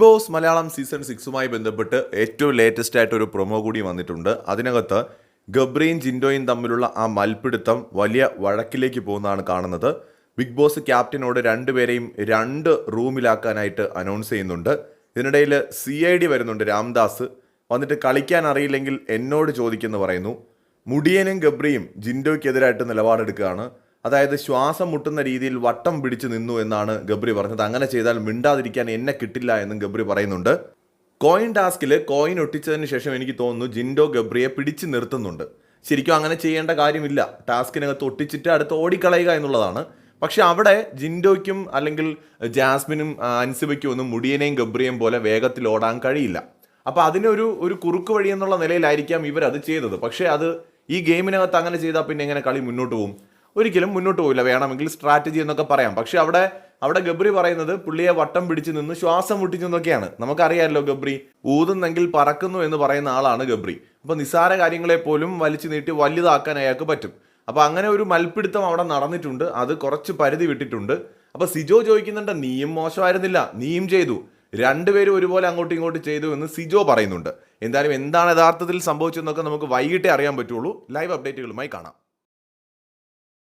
Boss Malayalam season സിക്സുമായി ബന്ധപ്പെട്ട് ഏറ്റവും latest ആയിട്ട് ഒരു പ്രൊമോ കൂടി വന്നിട്ടുണ്ട്. അതിനകത്ത് ഗബ്രിയും ജിൻഡോയും തമ്മിലുള്ള ആ മൽപ്പിടുത്തം വലിയ വഴക്കിലേക്ക് പോകുന്നതാണ് കാണുന്നത്. ബിഗ് ബോസ് ക്യാപ്റ്റനോട് രണ്ടുപേരെയും രണ്ട് റൂമിലാക്കാനായിട്ട് അനൗൺസ് ചെയ്യുന്നുണ്ട്. ഇതിനിടയിൽ സി ഐ ഡി വരുന്നുണ്ട് രാംദാസ്. വന്നിട്ട് കളിക്കാൻ അറിയില്ലെങ്കിൽ എന്നോട് ചോദിക്കുന്നു പറയുന്നു. മുടിയനും ഗബ്രിയും ജിൻഡോയ്ക്കെതിരായിട്ട് നിലപാടെടുക്കുകയാണ്. അതായത് ശ്വാസം മുട്ടുന്ന രീതിയിൽ വട്ടം പിടിച്ചു നിന്നു എന്നാണ് ഗബ്രി പറഞ്ഞത്. അങ്ങനെ ചെയ്താൽ മിണ്ടാതിരിക്കാൻ എന്നെ കിട്ടില്ല എന്നും ഗബ്രി പറയുന്നുണ്ട്. കോയിൻ ടാസ്കിൽ കോയിൻ ഒട്ടിച്ചതിന് ശേഷം എനിക്ക് തോന്നുന്നു ജിൻഡോ ഗബ്രിയെ പിടിച്ചു നിർത്തുന്നുണ്ട്. ശരിക്കും അങ്ങനെ ചെയ്യേണ്ട കാര്യമില്ല. ടാസ്കിനകത്ത് ഒട്ടിച്ചിട്ട് അടുത്ത് ഓടിക്കളയുക എന്നുള്ളതാണ്. പക്ഷെ അവിടെ ജിൻഡോയ്ക്കും അല്ലെങ്കിൽ ജാസ്മിനും അൻസിബയ്ക്കും ഒന്നും മുടിയനെയും ഗബ്രിയെയും പോലെ വേഗത്തിൽ ഓടാൻ കഴിയില്ല. അപ്പോൾ അതിനൊരു ഒരു കുറുക്ക് വഴി എന്നുള്ള നിലയിലായിരിക്കാം ഇവരത് ചെയ്തത്. പക്ഷേ അത് ഈ ഗെയിമിനകത്ത് അങ്ങനെ ചെയ്താൽ പിന്നെ എങ്ങനെ കളി മുന്നോട്ട് പോകും ഒരിക്കലും മുന്നോട്ട് പോകില്ല വേണമെങ്കിൽ സ്ട്രാറ്റജി എന്നൊക്കെ പറയാം. പക്ഷെ അവിടെ അവിടെ ഗബ്രി പറയുന്നത് പുള്ളിയെ വട്ടം പിടിച്ചു നിന്ന് ശ്വാസം മുട്ടിച്ചു എന്നൊക്കെയാണ് നമുക്കറിയാമല്ലോ ഗബ്രി ഊതുന്നെങ്കിൽ പറക്കുന്നു എന്ന് പറയുന്ന ആളാണ് ഗബ്രി. അപ്പൊ നിസാര കാര്യങ്ങളെ പോലും വലിച്ചു നീട്ടി വലുതാക്കാൻ അയാൾക്ക് പറ്റും. അപ്പൊ അങ്ങനെ ഒരു മൽപ്പിടുത്തം അവിടെ നടന്നിട്ടുണ്ട്. അത് കുറച്ച് പരിധി വിട്ടിട്ടുണ്ട്. അപ്പൊ സിജോ ചോദിക്കുന്നുണ്ട് നീയും മോശമായിരുന്നില്ല. നീയും ചെയ്തു. രണ്ടുപേരും ഒരുപോലെ അങ്ങോട്ടും ഇങ്ങോട്ടും ചെയ്തു എന്ന് സിജോ പറയുന്നുണ്ട്. എന്തായാലും എന്താണ് യഥാർത്ഥത്തിൽ സംഭവിച്ചതെന്നൊക്കെ നമുക്ക് വൈകിട്ടേ അറിയാൻ പറ്റുള്ളൂ. ലൈവ് അപ്ഡേറ്റുകളുമായി കാണാം.